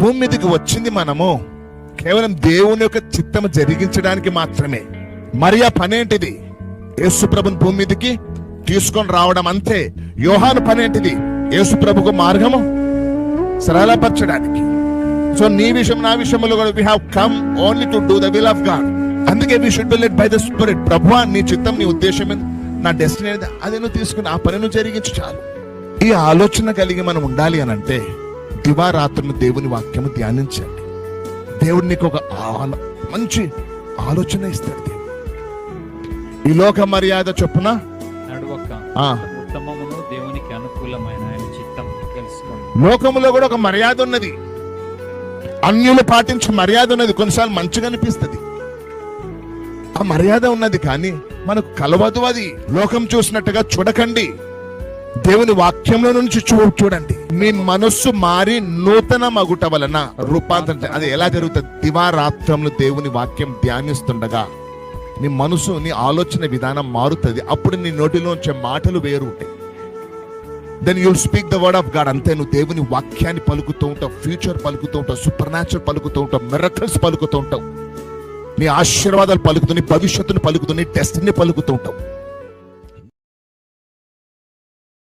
భూమి మీదకి వచ్చింది మనము. కేవలం దేవుని యొక్క చిత్తం జరిగించడానికి మాత్రమే. మరి ఆ పనేంటిది యేసుప్రభుని భూమి మీదకి తీసుకొని రావడం అంతే. యోహాను పనేంటిది? యేసుప్రభుకు మార్గము సరళపరచడానికి. సో నీ విషయం నా విషయంలో కూడా we have come only to do the will of God అందుకే we should be led by the spirit ప్రభు నీ చిత్తం నీ ఉద్దేశం నా డెస్టినీ అనేది అదే నువ్వు తీసుకుని ఆ పనిను జరిగించు చాలు. ఈ ఆలోచన కలిగి మనం ఉండాలి అని అంటే దివారాత్రులు దేవుని వాక్యము ధ్యానించండి. దేవుడు నీకు ఒక మంచి ఆలోచన ఇస్తాడు దేవుడు. ఈ లోక మర్యాద చొప్పున నడువక ఆ. ఉత్తమమును దేవునికి అనుకూలమైన ఆయన చిత్తం తెలుసుకోండి. లోకములో కూడా ఒక మర్యాద ఉన్నది. అన్యులు పాటించే మర్యాద ఉన్నది. కొన్నిసార్లు మంచిగా అనిపిస్తుంది. ఆ మర్యాద ఉన్నది కానీ మనకు కలవదు అది. లోకం చూసినట్టుగా చూడకండి. దేవుని వాక్యంలో నుంచి చూ చూడండి. మీ మనస్సు మారి నూతన మగుట వలన రూపాంతరం అది ఎలా జరుగుతుంది? దివారాత్రములు దేవుని వాక్యం ధ్యానిస్తుండగా నీ మనసు నీ ఆలోచన విధానం మారుతుంది. అప్పుడు నీ నోటిలో వచ్చే మాటలు వేరు ఉంటాయి. Then you'll speak the word of God అంతే నువ్వు దేవుని వాక్యాన్ని పలుకుతూ ఉంటావు. ఫ్యూచర్ పలుకుతూ ఉంటావు. సూపర్ న్యాచురల్ పలుకుతూ ఉంటావు. మిరకల్స్ పలుకుతూ ఉంటావు. నీ ఆశీర్వాదాలు పలుకుతూ నీ భవిష్యత్తును పలుకుతూ నీ టెస్ట్ని పలుకుతూ ఉంటావు.